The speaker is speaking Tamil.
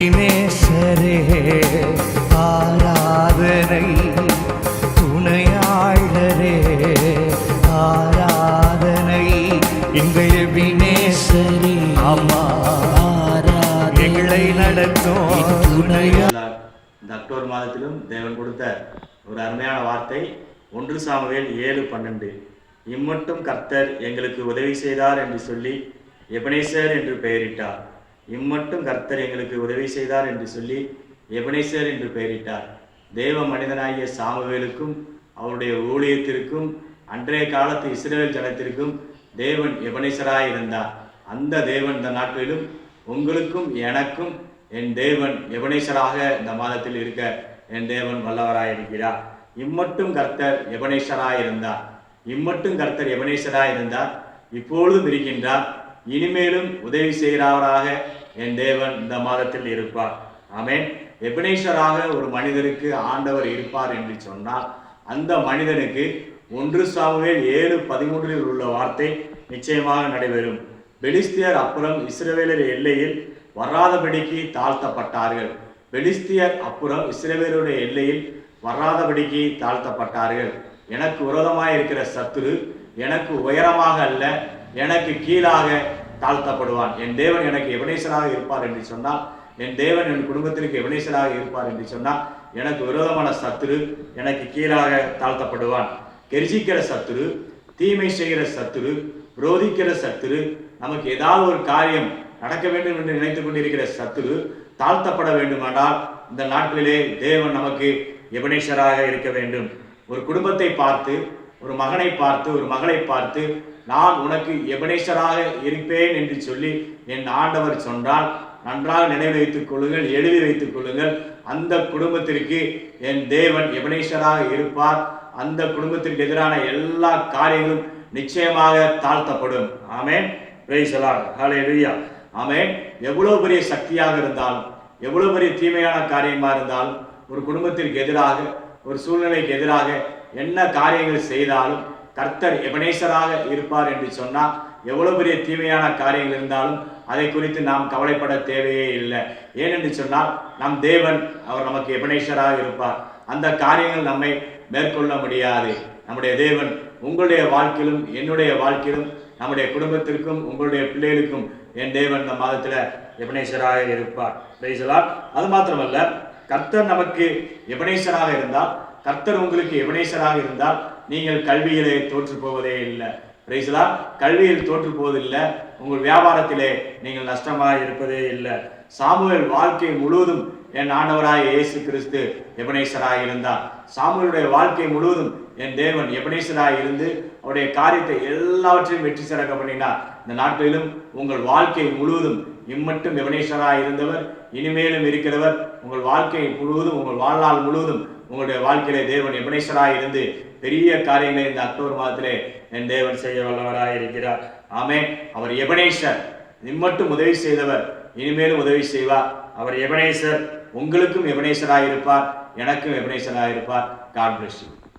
நேசரே ஆராதனை துணையாளரே ஆராதனை எங்கள் வினேசரி அம்மா எங்களை நடத்தும் இந்த அக்டோபர் மாதத்திலும் தேவன் கொடுத்த ஒரு அருமையான வார்த்தை ஒன்று சாமுவேல் ஏழு பன்னெண்டு. இம்மட்டும் கர்த்தர் எங்களுக்கு உதவி செய்தார் என்று சொல்லி எபனேசர் என்று பெயரிட்டார். இம்மட்டும் கர்த்தர் எங்களுக்கு உதவி செய்தார் என்று சொல்லி எபனேசர் என்று பெயரிட்டார். தேவ மனிதனாகிய சாமுவேலுக்கும் அவருடைய ஊழியத்திற்கும் அன்றைய காலத்து இஸ்ரேல் ஜனத்திற்கும் தேவன் எபனேசராக இருந்தார். அந்த தேவன் இந்த நாட்களிலும் உங்களுக்கும் எனக்கும் என் தேவன் எபனேசராக இந்த மாதத்தில் இருக்க என் தேவன் வல்லவராயிருக்கிறார் இம்மட்டும் கர்த்தர் எபனேசராய் இருந்தார். இம்மட்டும் கர்த்தர் எபனேசராய் இருந்தார். இப்பொழுதும் இருக்கின்றார். இனிமேலும் உதவி செய்கிறவராக என் தேவன் இந்த மாதத்தில் இருப்பார். ஆமேன். எபினேஷராக ஒரு மனிதருக்கு ஆண்டவர் இருப்பார் என்று சொன்னால் அந்த மனிதனுக்கு ஒன்று சாமுவேல் ஏழு பதிமூன்றில் உள்ள வார்த்தை நிச்சயமாக நடைபெறும். பெலிஸ்தியர் அப்புறம் இஸ்ரேவேலர் எல்லையில் வராதபடிக்கு தாழ்த்தப்பட்டார்கள். பெலிஸ்தியர் அப்புறம் இஸ்ரவேலுடைய எல்லையில் வராதபடிக்கு தாழ்த்தப்பட்டார்கள். எனக்கு விரோதமாக இருக்கிற சத்துரு எனக்கு உயரமாக அல்ல எனக்கு கீழாக தாழ்த்தப்படுவான். என் தேவன் எனக்கு எவனேசராக இருப்பார் என்று சொன்னால் என் தேவன் என் குடும்பத்திற்கு எவனேசராக இருப்பார் என்று சொன்னால் எனக்கு விரோதமான சத்துரு எனக்கு கீழாக தாழ்த்தப்படுவான். கெரிசிக்கிற சத்துரு தீமை செய்கிற சத்துரு விரோதிக்கிற சத்துரு நமக்கு ஏதாவது ஒரு காரியம் நடக்க வேண்டும் என்று நினைத்துக் கொண்டிருக்கிற சத்துரு தாழ்த்தப்பட வேண்டுமானால் இந்த நாட்களிலே தேவன் நமக்கு எபனேஸ்வராக இருக்க வேண்டும். ஒரு குடும்பத்தை பார்த்து ஒரு மகனை பார்த்து ஒரு மகளை பார்த்து நான் உனக்கு எபனேஸ்வராக இருப்பேன் என்று சொல்லி என் ஆண்டவர் சொன்னால் நன்றாக நினைவு வைத்துக் கொள்ளுங்கள் எழுதி வைத்துக் கொள்ளுங்கள். அந்த குடும்பத்திற்கு என் தேவன் எபனேஸ்வராக இருப்பார். அந்த குடும்பத்திற்கு எதிரான எல்லா காரியங்களும் நிச்சயமாக தாழ்த்தப்படும். ஆமேன். பிரைஸ் ஹலே ஹalleluya ஆமேன். எவ்வளோ பெரிய சக்தியாக இருந்தாலும் எவ்வளோ பெரிய தீமையான காரியமாக இருந்தாலும் ஒரு குடும்பத்திற்கு எதிராக ஒரு சூழ்நிலைக்கு எதிராக என்ன காரியங்கள் செய்தாலும் கர்த்தர் எபனேசராக இருப்பார் என்று சொன்னால் எவ்வளவு பெரிய தீமையான காரியங்கள் இருந்தாலும் அதை குறித்து நாம் கவலைப்பட தேவையே இல்லை. ஏனென்று சொன்னால் நம் தேவன் அவர் நமக்கு எபனேசராக இருப்பார். அந்த காரியங்கள் நம்மை மேற்கொள்ள முடியாது. நம்முடைய தேவன் உங்களுடைய வாழ்க்கையிலும் என்னுடைய வாழ்க்கையிலும் நம்முடைய குடும்பத்திற்கும் உங்களுடைய பிள்ளைகளுக்கும் என் தேவன் இந்த மாதத்தில் எபனேஸ்வராக இருப்பார். பிரைசலார் அது மாத்திரமல்ல கர்த்தர் நமக்கு எபனேசராக இருந்தால் கர்த்தர் உங்களுக்கு எபனேசராக இருந்தால் நீங்கள் கல்வியிலே தோற்று போவதே இல்லை. பிரைசலா கல்வியில் தோற்று போவதில்லை. உங்கள் வியாபாரத்திலே நீங்கள் நஷ்டமாக இருப்பதே இல்லை. சாமுவேல் வாழ்க்கை முழுவதும் என் ஆண்டவராய் இயேசு கிறிஸ்து எபனேசராக இருந்தார். சாமுவேலுடைய வாழ்க்கை முழுவதும் என் தேவன் எபனேசராக இருந்து அவருடைய காரியத்தை எல்லாவற்றையும் வெற்றி சிறக்க பண்ணினார். இந்த நாட்களிலும் உங்கள் வாழ்க்கை முழுவதும் இம்மட்டும் யுவனேஸ்வராக இருந்தவர் இனிமேலும் இருக்கிறவர் உங்கள் வாழ்க்கை முழுவதும் உங்கள் வாழ்நாள் முழுவதும் உங்களுடைய வாழ்க்கையிலே தேவன் யுவனேஸ்வராக இருந்து பெரிய காரியங்களை இந்த அக்டோபர் மாதத்திலே என் தேவன் செய்ய வல்லவராக இருக்கிறார். ஆமே அவர் எபனேசர். இம்மட்டும் உதவி செய்தவர். இனிமேலும் உதவி செய்வார். அவர் எபனேசர். உங்களுக்கும் எபனேசராக இருப்பார். எனக்கும் எபனேசராக இருப்பார். God bless you